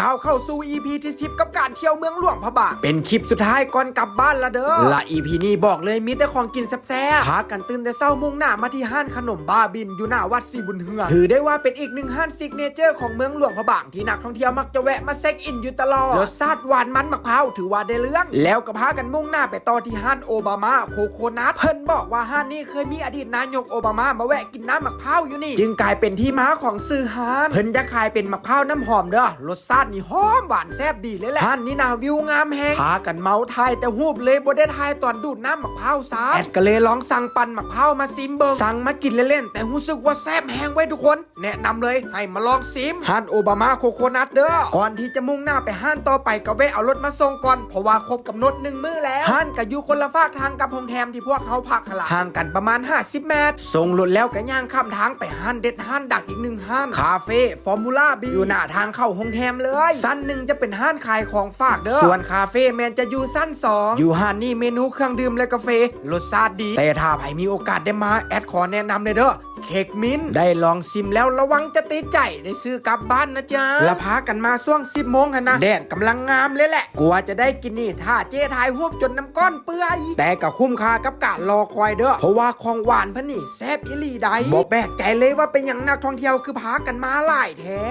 ก้าวเข้าสู่ EP ที่10กับการเที่ยวเมืองหลวงพระบางเป็นคลิปสุดท้ายก่อนกลับบ้านละเด้อและ EP นี้บอกเลยมีแต่ของกินแซ่บๆพากันตื่นแต่เช้ามุ่งหน้ามาที่ห้านขนมบ้าบินอยู่หน้าวัดสีบุญเฮืองถือได้ว่าเป็นอีกหนึ่งห้านซิกเนเจอร์ของเมืองหลวงพระบางที่นักท่องเที่ยวมักจะแวะมาเซ็กอินอยู่ตลอดรสชาติหวานมันมะพร้าวถือว่าได้เรื่อง แล้วก็พากันมุ่งหน้าไปต่อที่ห้านโอบามาโคโคนัทเพิ่นบอกว่าห้านนี้เคยมีอดีตนายกโอบามามาแวะกินน้ำมะพร้าวอยู่นี่ จึงกลายเป็นที่มาของซื้อห้านเพิ่นจะขายเป็นมะพร้าวน้ำหอมเด้อรสชาตินี่หอมหวานแซ่บดีเลยแหละห้านนี้นาวิวงามแฮงพากันเมาทายแต่หูบเลยบ่ได้ทายตอนดูดน้ำมะพร้าวซาแอดก็เลยลองสั่งปั่นมะพร้าวมาซิมเบิงสั่งมากินเล่นๆแต่รู้สึกว่าแซ่บแฮงไว้ยทุกคน แนะนำเลยให้มาลองซิมห้านโอบามาโคโคนัทเด้อก่อนที่จะมุ่งหน้าไปห้านต่อไปก็แวะเอารถมาส่งก่อนเพราะว่าครบกำหนดหนึ่งมื้อแล้วห้านก็อยู่คนละฝากทางกับโรงแรมที่พวกเขาพักหนละห่างกันประมาณ 50 เมตรส่งรถแล้วก็ย่างข้ามทางไปห้านเด็ดห้านดังอีกหนึ่งห้านคาเฟ่ฟอร์มูล่าบีอยู่หน้าทางเข้าโรงแรมเลยสั้นหนึ่งจะเป็นห้านขายของฝากเด้อ ส่วนคาเฟ่แมนจะอยู่สั้นสองอยู่ห้านนี่เมนูเครื่องดื่มและกาแฟรสชาติดี แต่ถ้าใครมีโอกาสได้มาแอดขอแนะนำเลยเด้อ เค้กมิ้นได้ลองซิมแล้วระวังจะติดใจได้ซื้อกลับบ้านนะจ๊ะและพากันมาช่วง10โมงนะแดดกำลังงามเลยแหละกลัวจะได้กินนี่ถ้าเจ๊ทายหูบจนน้ำก้อนเปื่อยแต่ก็คุ้มค่ากับการรอคอยเด้อเพราะว่าของหวานพะนี่แซ่บอิลีใดบอกแปลกใจเลยว่าเป็นอย่างนักท่องเที่ยวคือพากันมาหลายแท้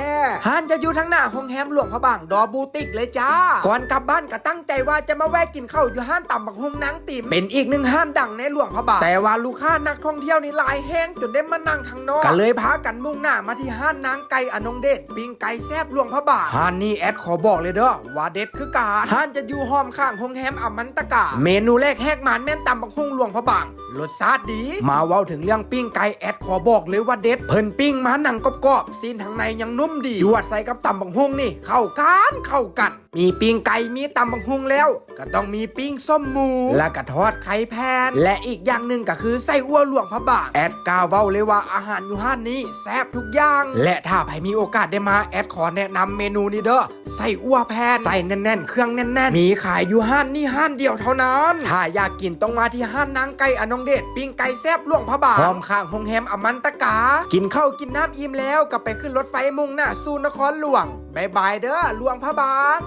ห้านจะอยู่ทั้งหน้าโรงแรมหลวงพระบางดอบูติกเลยจ้า ก่อนกลับบ้านก็ตั้งใจว่าจะมาแวะกินข้าวอยู่ห้านต่ำบักฮงนางติมเป็นอีกหนึ่งห้านดังในหลวงพระบางแต่ว่าลูกค้านักท่องเที่ยวนี่หลายแห้งจนได้มานั่งทางนอกก็เลยพากันมุ่งหน้ามาที่ห้านนางไก่อนงเดชปิ้งไก่แซบหลวงพระบางห้านนี้แอดขอบอกเลยเด้อว่าเด็ดคือกาดห้านจะอยู่ห้อมข้างโรงแรมอมันตะกา เมนูแรกแหกมานแม่นตำบักฮุงหลวงพระบางรสชาติดี มาเว้าถึงเรื่องปิ้งไก่แอดขอบอกเลยว่าเด็ดเพิ่นปิ้งมาหนังกรอบๆซีนทางในยังนุ่มดีจวดใส่กับตำบักฮุงนี่ เข้ากันเข้ากัน มีปิ้งไก่มีตำบักฮุงแล้ว ก็ต้องมีปิ้งส้มหมู และก็ทอดไข่แพนและอีกอย่างหนึ่งก็คือไส้อั่วหลวงพระบางแอดกล่าวเว้าเลยว่าอาหารอยู่ห้านนี้แซ่บทุกอย่าง และถ้าใครมีโอกาสได้มาแอดขอแนะนำเมนูนี้เด้อไส้อั่วแพนใส่แน่นๆ เครื่องแน่นๆ มีขายอยู่ห้านนี้ห้านเดียวเท่านั้น ถ้าอยากกินต้องมาที่ห้านนางไก่อนงเดชปิ้งไก่แซ่บหลวงพระบางพร้อมข้างโรงแรมอมันตะกา กินข้าวกินน้ำอิ่มแล้วก็ไปขึ้นรถไฟมุ่งหน้าสู่นครหลวงบายบายเด้อหลวงพระบาง